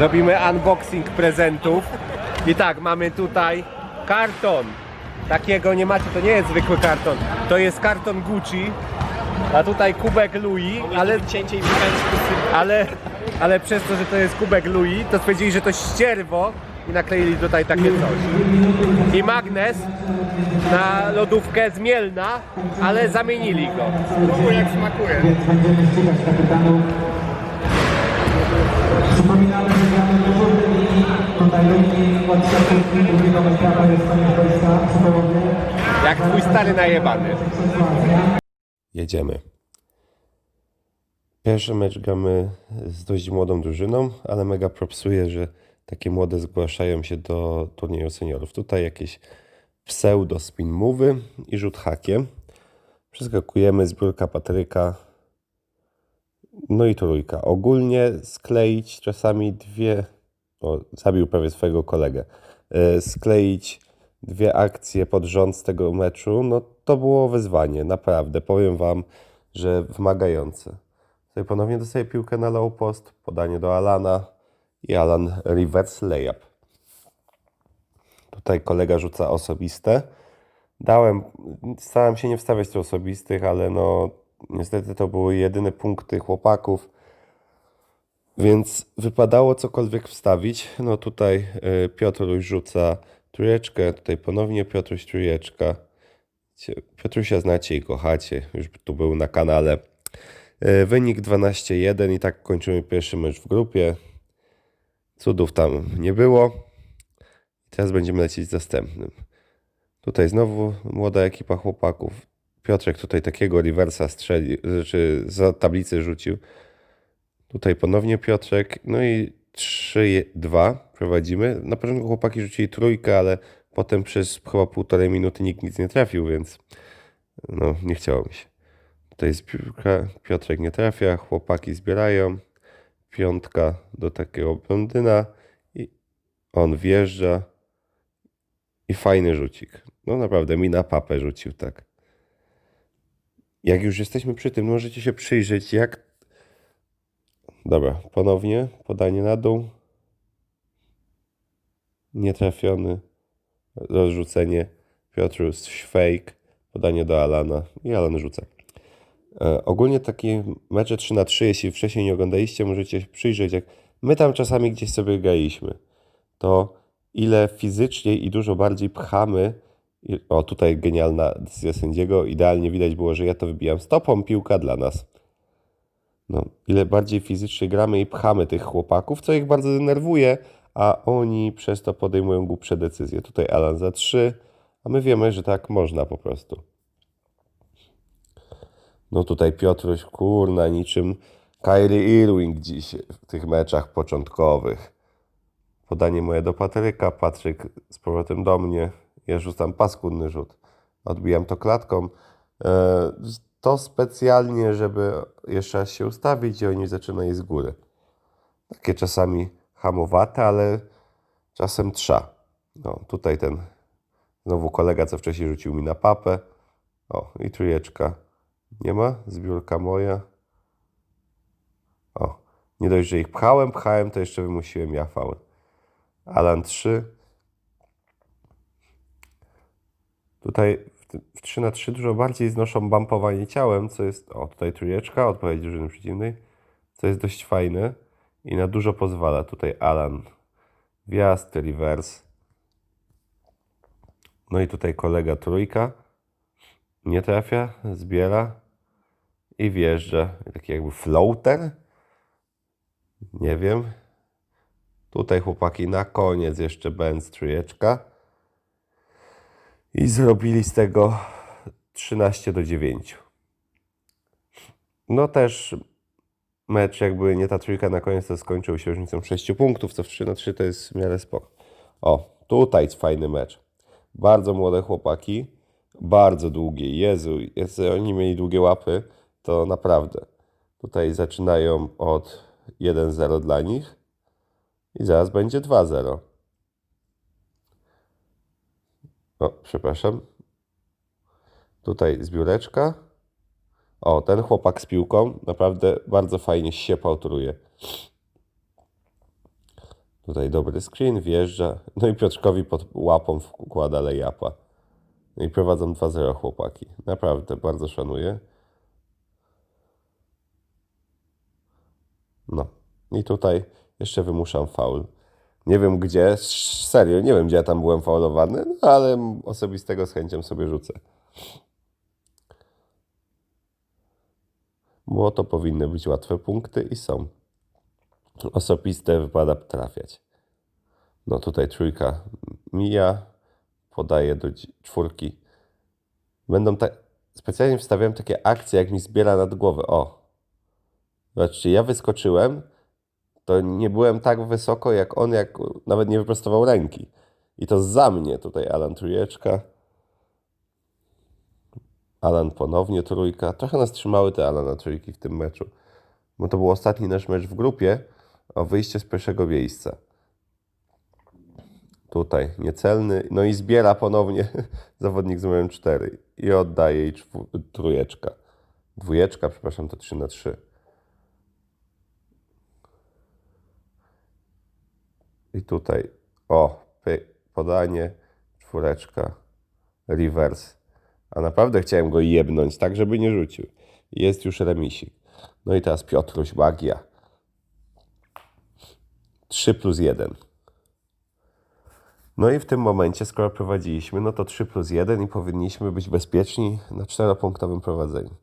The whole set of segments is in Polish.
Robimy unboxing prezentów. I tak, mamy tutaj karton. Takiego nie macie, to nie jest zwykły karton. To jest karton Gucci. A tutaj kubek Louis, ale cięcie i ale, ale przez to, że to jest kubek Louis, to stwierdzili, że to ścierwo i nakleili tutaj takie coś. I magnes na lodówkę z Mielna, ale zamienili go. Spróbuj jak smakuje. Przypominamy, że gramy dużo linii. Tutaj linii od siatkówki drugiego metra jest koniec wojska przy połowie. Jak twój stary najebany. Jedziemy. Pierwszy mecz gramy z dość młodą drużyną, ale mega propsuje, że takie młode zgłaszają się do turnieju seniorów. Tutaj jakieś pseudo spin move'y i rzut hakiem. Przeskakujemy zbiórka Patryka. No i trójka. Ogólnie skleić czasami dwie. O, zabił prawie swojego kolegę. E, Skleić dwie akcje pod rząd z tego meczu, no to było wyzwanie, naprawdę. Powiem Wam, że wymagające. Tutaj ponownie dostaję piłkę na low post, podanie do Alana i Alan reverse layup. Tutaj kolega rzuca osobiste. Dałem, starałem się nie wstawiać tu osobistych, ale no niestety to były jedyne punkty chłopaków, więc wypadało cokolwiek wstawić. No tutaj y, Piotruś rzuca trójeczkę, tutaj ponownie Piotruś trójeczka. Piotrusia znacie i kochacie, już tu był na kanale. Y, Wynik 12-1 i tak kończymy pierwszy mecz w grupie. Cudów tam nie było. Teraz będziemy lecieć z następnym. Tutaj znowu młoda ekipa chłopaków. Piotrek tutaj takiego reversa strzelił, znaczy za tablicy rzucił. Tutaj ponownie Piotrek. No i 3-2 prowadzimy. Na początku chłopaki rzucili trójkę, ale potem przez chyba półtorej minuty nikt nic nie trafił, więc no nie chciało mi się. Tutaj jest Piotrek nie trafia, chłopaki zbierają. Piątka do takiego blondyna i on wjeżdża i fajny rzucik. No naprawdę mi na papę rzucił tak. Jak już jesteśmy przy tym, możecie się przyjrzeć jak Dobra, ponownie podanie na dół. Nietrafiony. Rozrzucenie. Piotrus fake. Podanie do Alana i Alan rzuca. E, ogólnie takie mecze 3 na 3 jeśli wcześniej nie oglądaliście, możecie się przyjrzeć, jak my tam czasami gdzieś sobie graliśmy. To ile fizycznie i dużo bardziej pchamy. O, tutaj genialna decyzja sędziego. Idealnie widać było, że ja to wybijam stopą, piłka dla nas. No, ile bardziej fizycznie gramy i pchamy tych chłopaków, co ich bardzo denerwuje, a oni przez to podejmują głupsze decyzje. Tutaj Alan za 3, a my wiemy, że tak można po prostu. No tutaj Piotruś, kurna, niczym Kyrie Irving dziś w tych meczach początkowych. Podanie moje do Patryka, Patryk z powrotem do mnie. Ja rzucam paskudny rzut. Odbijam to klatką. E, To specjalnie, żeby jeszcze raz się ustawić i oni zaczynają z góry. Takie czasami hamowate, ale czasem trza. No, tutaj ten znowu kolega, co wcześniej rzucił mi na papę. O, i trójeczka. Nie ma? Zbiórka moja. O, nie dość, że ich pchałem, pchałem, to jeszcze wymusiłem ja faul. Alan 3. Tutaj w, ty- w 3 na 3 dużo bardziej znoszą bumpowanie ciałem, co jest, o tutaj trójeczka, odpowiedź drużyny przeciwnej, co jest dość fajne i na dużo pozwala. Tutaj Alan, wjazd, reverse. No i tutaj kolega trójka, nie trafia, zbiera i wjeżdża. Taki jakby floater, nie wiem. Tutaj chłopaki na koniec jeszcze Benz trójeczka. I zrobili z tego 13 do 9. No też mecz jakby nie ta trójka na koniec to skończył się różnicą 6 punktów, co w 3 na 3 to jest w miarę spoko. O, tutaj jest fajny mecz. Bardzo młode chłopaki, bardzo długie. Jezu, jeśli oni mieli długie łapy, to naprawdę. Tutaj zaczynają od 1-0 dla nich i zaraz będzie 2-0. O, przepraszam. Tutaj zbióreczka. O, ten chłopak z piłką naprawdę bardzo fajnie się pautruje. Tutaj dobry screen, wjeżdża. No i Piotrkowi pod łapą wkłada lejapa. No i prowadzą 2-0 chłopaki. Naprawdę, bardzo szanuję. No. I tutaj jeszcze wymuszam faul. Nie wiem gdzie, serio, nie wiem gdzie ja tam byłem faulowany, no ale osobistego z chęcią sobie rzucę. Bo to powinny być łatwe punkty i są. Osobiste wypada trafiać. No tutaj trójka mija, podaje do czwórki. Będą tak. Specjalnie wstawiałem takie akcje, jak mi zbiera nad głowę. O. Zobaczcie, ja wyskoczyłem, to nie byłem tak wysoko jak on, jak nawet nie wyprostował ręki. I to za mnie tutaj Alan trójeczka. Alan ponownie trójka. Trochę nas trzymały te Alana trójki w tym meczu. Bo to był ostatni nasz mecz w grupie o wyjście z pierwszego miejsca. Tutaj niecelny. No i zbiera ponownie zawodnik z numerem 4 i oddaje jej trójeczka. Dwójeczka, przepraszam, to 3 na 3. I tutaj, o, podanie, czwóreczka, reverse. A naprawdę chciałem go jebnąć, tak żeby nie rzucił. Jest już remisik. No i teraz Piotruś, magia. 3 plus 1. No i w tym momencie, skoro prowadziliśmy, no to 3 plus 1 i powinniśmy być bezpieczni na 4-punktowym prowadzeniu.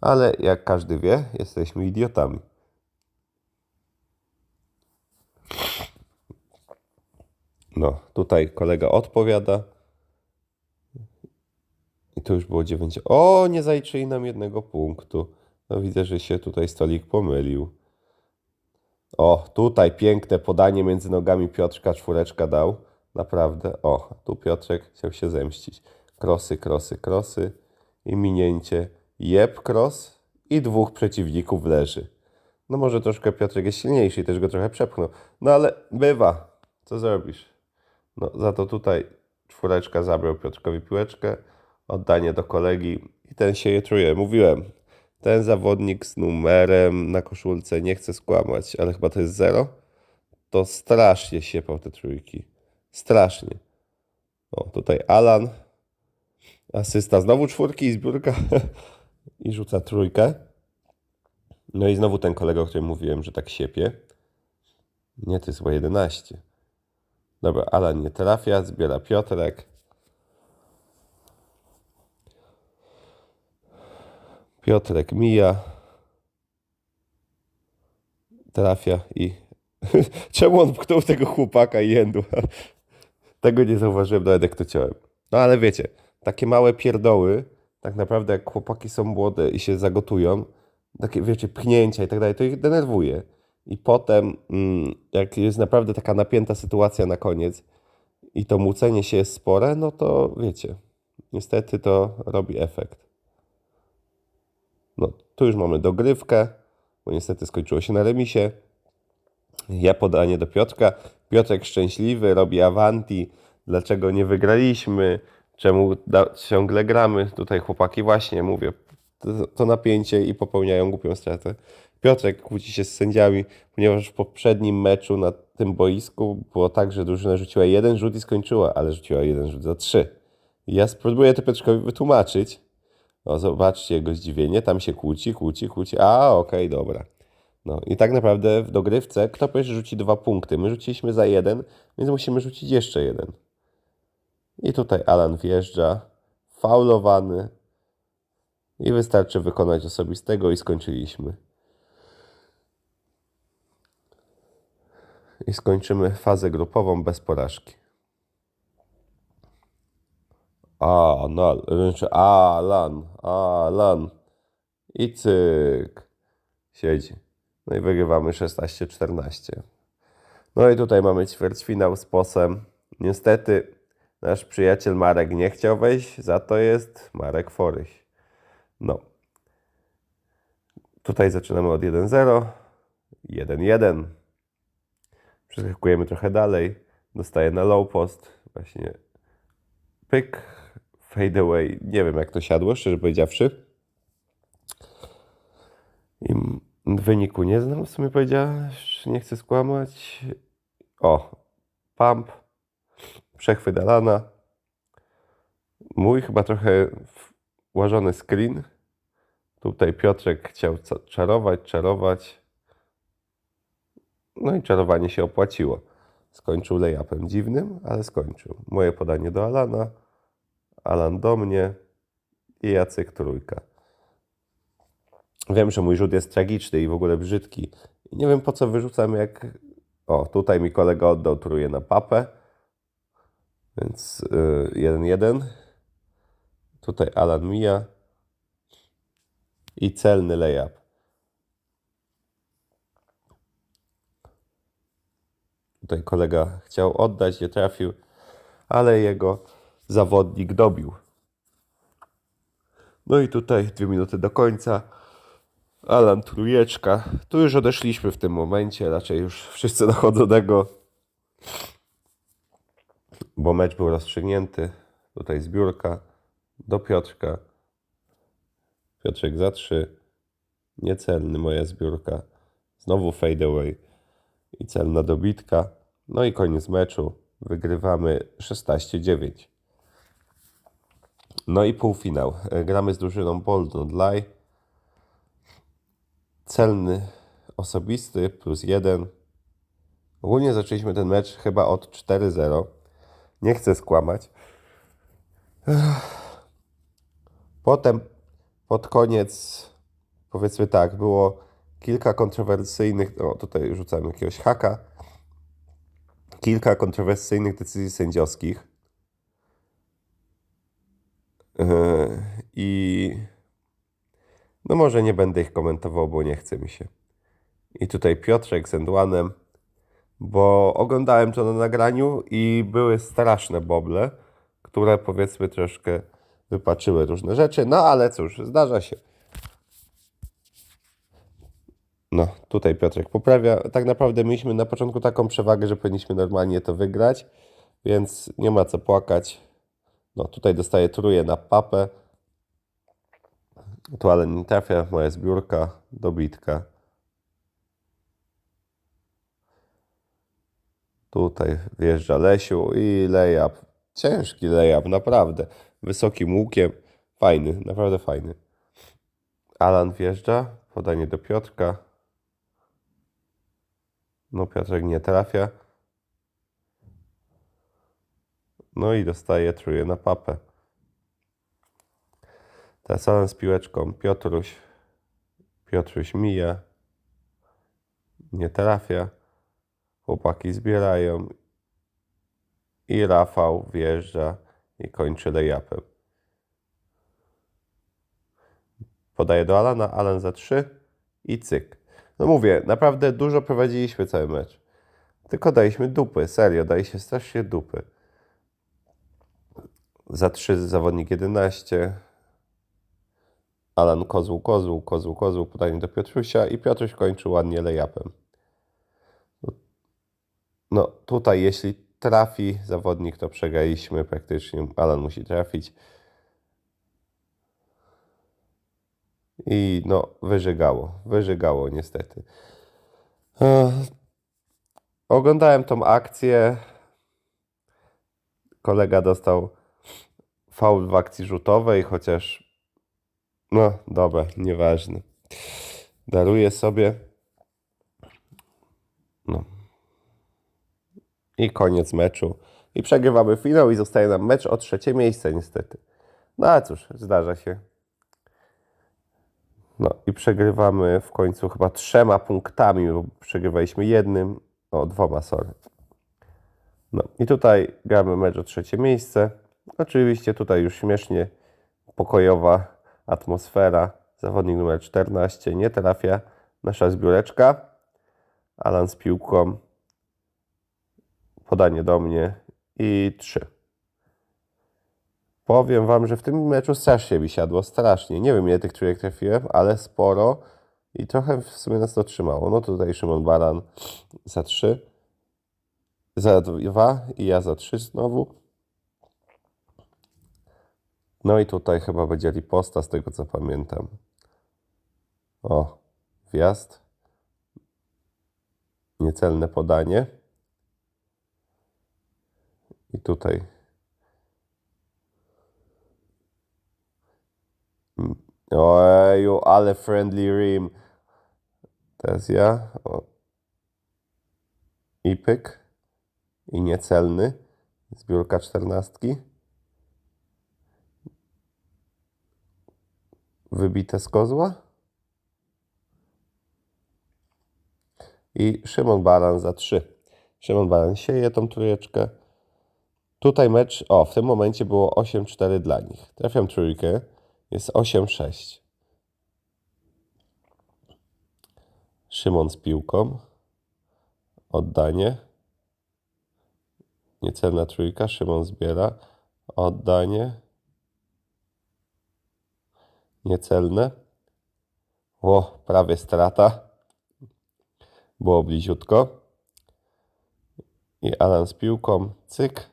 Ale jak każdy wie, jesteśmy idiotami. No, tutaj kolega odpowiada. I to już było 9. O, nie zaliczyli nam jednego punktu. No widzę, że się tutaj stolik pomylił. O, tutaj piękne podanie między nogami Piotrka, czwóreczka dał. Naprawdę. O, tu Piotrek chciał się zemścić. Krosy, krosy, krosy i minięcie. Jeb, kros i dwóch przeciwników leży. No może troszkę Piotrek jest silniejszy i też go trochę przepchnął. No ale bywa. Co zrobisz? No za to tutaj czwóreczka zabrał Piotrkowi piłeczkę. Oddanie do kolegi i ten się je czuje. Mówiłem, ten zawodnik z numerem na koszulce, nie chcę skłamać, ale chyba to jest zero, to strasznie siepał te trójki. Strasznie. O, tutaj Alan. Asysta znowu czwórki i zbiórka. I rzuca trójkę. No i znowu ten kolega, o którym mówiłem, że tak siepie. Nie, to jest chyba 11. Dobra, Alan nie trafia, zbiera Piotrek. Piotrek mija. Trafia i. Czemu on pchnął tego chłopaka i jędła? Tego nie zauważyłem nawet jak to ciąłem. No ale wiecie, takie małe pierdoły, tak naprawdę jak chłopaki są młode i się zagotują, takie wiecie, pchnięcia i tak dalej, to ich denerwuje. I potem, mm, jak jest naprawdę taka napięta sytuacja na koniec i to mucenie się jest spore, no to wiecie, niestety to robi efekt. No, tu już mamy dogrywkę, bo niestety skończyło się na remisie. Ja podanie do Piotrka. Piotrek szczęśliwy, robi awanti. Dlaczego nie wygraliśmy? Czemu ciągle gramy? Tutaj chłopaki właśnie, mówię, to, to napięcie i popełniają głupią stratę. Piotrek kłóci się z sędziami, ponieważ w poprzednim meczu na tym boisku było tak, że drużyna rzuciła jeden rzut i skończyła, ale rzuciła jeden rzut za trzy. Ja spróbuję to Piotrkowi wytłumaczyć. O, zobaczcie jego zdziwienie, tam się kłóci, kłóci, kłóci. A, okej, dobra. No i tak naprawdę w dogrywce kto pierwszy rzuci dwa punkty? My rzuciliśmy za jeden, więc musimy rzucić jeszcze jeden. I tutaj Alan wjeżdża, faulowany i wystarczy wykonać osobistego i skończyliśmy. I skończymy fazę grupową bez porażki. Alan, znaczy Alan, Alan. I cyk. Siedzi. No i wygrywamy 16-14. No i tutaj mamy ćwierćfinał z posem. Niestety nasz przyjaciel Marek nie chciał wejść, za to jest Marek Foryś. No. Tutaj zaczynamy od 1-0, 1-1. Przeskakujemy trochę dalej. Dostaję na low post. Właśnie pyk, fade away. Nie wiem jak to siadło, szczerze powiedziawszy. I wyniku nie znam, w sumie powiedziałeś, nie chcę skłamać. O, pump, przechwyt Alana. Mój chyba trochę ułożony screen. Tutaj Piotrek chciał czarować, czarować. No i czarowanie się opłaciło. Skończył layupem dziwnym, ale skończył. Moje podanie do Alana, Alan do mnie i Jacek trójka. Wiem, że mój rzut jest tragiczny i w ogóle brzydki. I nie wiem po co wyrzucam jak... O, tutaj mi kolega oddał trójkę na papę. Więc y, jeden jeden. Tutaj Alan mija. I celny layup. Tutaj kolega chciał oddać, nie trafił, ale jego zawodnik dobił. No i tutaj dwie minuty do końca. Alan trójeczka. Tu już odeszliśmy w tym momencie, raczej już wszyscy dochodzą do tego, bo mecz był rozstrzygnięty. Tutaj zbiórka do Piotrka. Piotrek za trzy. Niecelny moja zbiórka. Znowu fade away i celna dobitka. No i koniec meczu. Wygrywamy 16-9. No i półfinał. Gramy z drużyną Bold Not Lie. Celny osobisty plus 1. Ogólnie zaczęliśmy ten mecz chyba od 4-0. Nie chcę skłamać. Potem pod koniec, powiedzmy tak, było kilka kontrowersyjnych, o tutaj rzucamy jakiegoś haka, kilka kontrowersyjnych decyzji sędziowskich. Yy, I no może nie będę ich komentował, bo nie chce mi się. I tutaj Piotrek z Endłanem, bo oglądałem to na nagraniu i były straszne boble, które powiedzmy troszkę wypaczyły różne rzeczy, no ale cóż, zdarza się. No, tutaj Piotrek poprawia. Tak naprawdę mieliśmy na początku taką przewagę, że powinniśmy normalnie to wygrać, więc nie ma co płakać. No, tutaj dostaję truje na papę. Tu ale nie trafia, moja zbiórka, dobitka. Tutaj wjeżdża Lesiu i layup. Ciężki layup, naprawdę. Wysokim łukiem. Fajny, naprawdę fajny. Alan wjeżdża, podanie do Piotrka. No Piotrek nie trafia. No i dostaje truje na papę. Teraz Alan z piłeczką. Piotruś. Piotruś mija. Nie trafia. Chłopaki zbierają. I Rafał wjeżdża i kończy layupem. Podaje do Alana, Alan za trzy i cyk. No mówię, naprawdę dużo prowadziliśmy cały mecz. Tylko daliśmy dupy, serio, daliśmy strasznie dupy. Za trzy zawodnik 11. Alan kozł, kozł, kozł, kozł, podanie do Piotrusia i Piotruś kończy ładnie layupem. No tutaj jeśli trafi zawodnik, to przegraliśmy praktycznie. Alan musi trafić. I no, wyżygało, wyżygało niestety. Ech. Oglądałem tą akcję. Kolega dostał faul w akcji rzutowej, chociaż no dobra, nieważne. Daruję sobie. No. I koniec meczu. I przegrywamy finał i zostaje nam mecz o trzecie miejsce niestety. No a cóż, zdarza się. No i przegrywamy w końcu chyba trzema punktami, bo przegrywaliśmy jednym, o dwoma, sorry. No i tutaj gramy mecz o trzecie miejsce. Oczywiście tutaj już śmiesznie pokojowa atmosfera. Zawodnik numer 14 nie trafia. Nasza zbióreczka. Alan z piłką. Podanie do mnie i trzy. Powiem wam, że w tym meczu strasznie mi siadło, strasznie. Nie wiem ile tych trójek trafiłem, ale sporo i trochę w sumie nas to trzymało. No tutaj Szymon Baran za trzy, za dwa i ja za trzy znowu. No i tutaj chyba będzie riposta z tego co pamiętam. O, wjazd. Niecelne podanie. I tutaj. Ojeju, ale friendly rim. Teraz ja. O. I pyk. I niecelny. Zbiórka czternastki. Wybite z kozła. I Szymon Baran za 3. Szymon Baran sieje tą trójeczkę. Tutaj mecz, o, w tym momencie było 8-4 dla nich. Trafiam trójkę, jest 8-6. Szymon z piłką. Oddanie. Niecelna trójka, Szymon zbiera. Oddanie. Niecelne. O, prawie strata. Było bliziutko. I Alan z piłką. Cyk.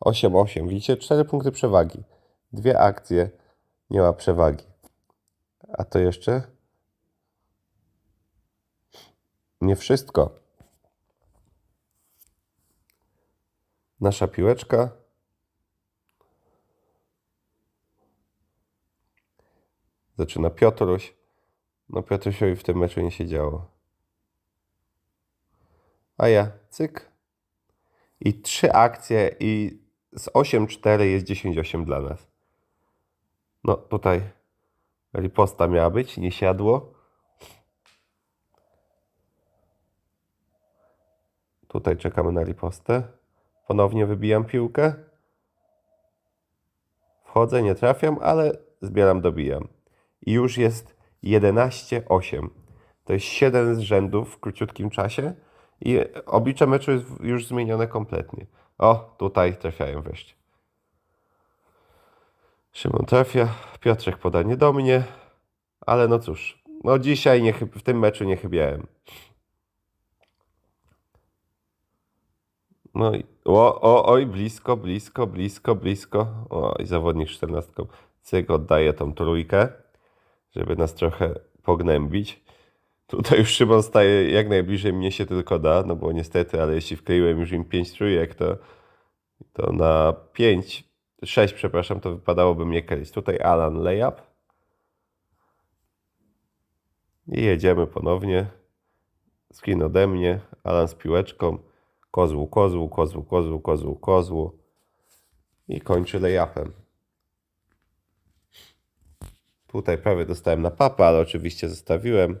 8-8. Widzicie? 4 punkty przewagi. Dwie akcje. Nie ma przewagi. A to jeszcze nie wszystko. Nasza piłeczka. Zaczyna Piotruś. No Piotrusiowi w tym meczu nie się działo. A ja cyk. I trzy akcje i z 8-4 jest 10-8 dla nas. No tutaj riposta miała być, nie siadło. Tutaj czekamy na ripostę. Ponownie wybijam piłkę. Wchodzę, nie trafiam, ale zbieram, dobijam. I już jest 11-8. To jest 7 z rzędu w króciutkim czasie. I oblicze meczu jest już zmienione kompletnie. O, tutaj trafiają wreszcie. Szymon trafia, Piotrek podanie do mnie, ale no cóż, no dzisiaj nie, w tym meczu nie chybiałem. No i o, o, oj, blisko, blisko, blisko, blisko. O, i zawodnik 14. Cyk oddaje tą trójkę, żeby nas trochę pognębić. Tutaj już Szymon staje jak najbliżej mnie się tylko da, no bo niestety, ale jeśli wkleiłem już im 5 trójek, to, to na 5, 6 przepraszam, to wypadałoby mnie kryć. Tutaj Alan layup. I jedziemy ponownie. Skin ode mnie, Alan z piłeczką. Kozłu, kozłu, kozłu, kozłu, kozłu, kozłu. I kończy layupem. Tutaj prawie dostałem na papę, ale oczywiście zostawiłem.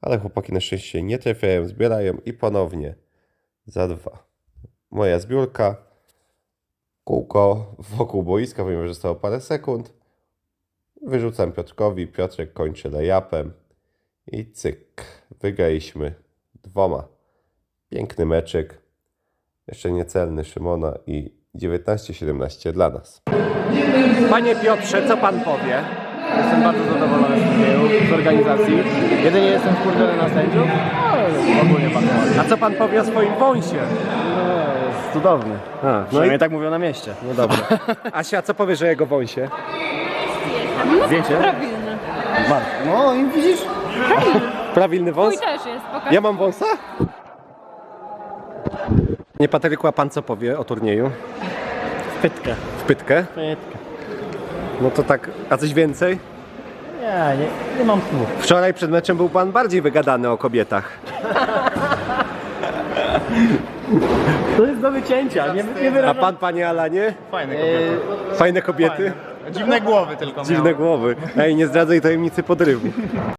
Ale chłopaki na szczęście nie trafiają, zbierają i ponownie za dwa. Moja zbiórka. Kółko wokół boiska, ponieważ zostało parę sekund. Wyrzucam Piotrkowi, Piotrek kończy layupem. I cyk. Wygraliśmy dwoma. Piękny meczek. Jeszcze niecelny Szymona i 19-17 dla nas. Panie Piotrze, co pan powie? Jestem bardzo zadowolony z turnieju, z organizacji. Jedynie jestem wkurwiony na sędziów, ale ogólnie bardzo ładnie. A co pan powie o swoim wąsie? No, cudowny. A, no i, tak mówią na mieście. No dobra. Asia, co powiesz o jego wąsie? Zdjęcie? Prawilny. Mark. No i widzisz? Prawilny wąs? Mój też jest, pokaż. Ja mam wąsa? Nie Patryku, a pan co powie o turnieju? Pytkę. W pytkę? Pytkę. No to tak, a coś więcej? Nie, nie, nie mam słów. Wczoraj przed meczem był pan bardziej wygadany o kobietach. To jest do wycięcia, nie, nie A wyrażam. pan, panie Alanie? Fajne kobiety. Fajne kobiety? Dziwne głowy tylko Dziwne głowy. Ej, nie zdradzaj tajemnicy podrywu.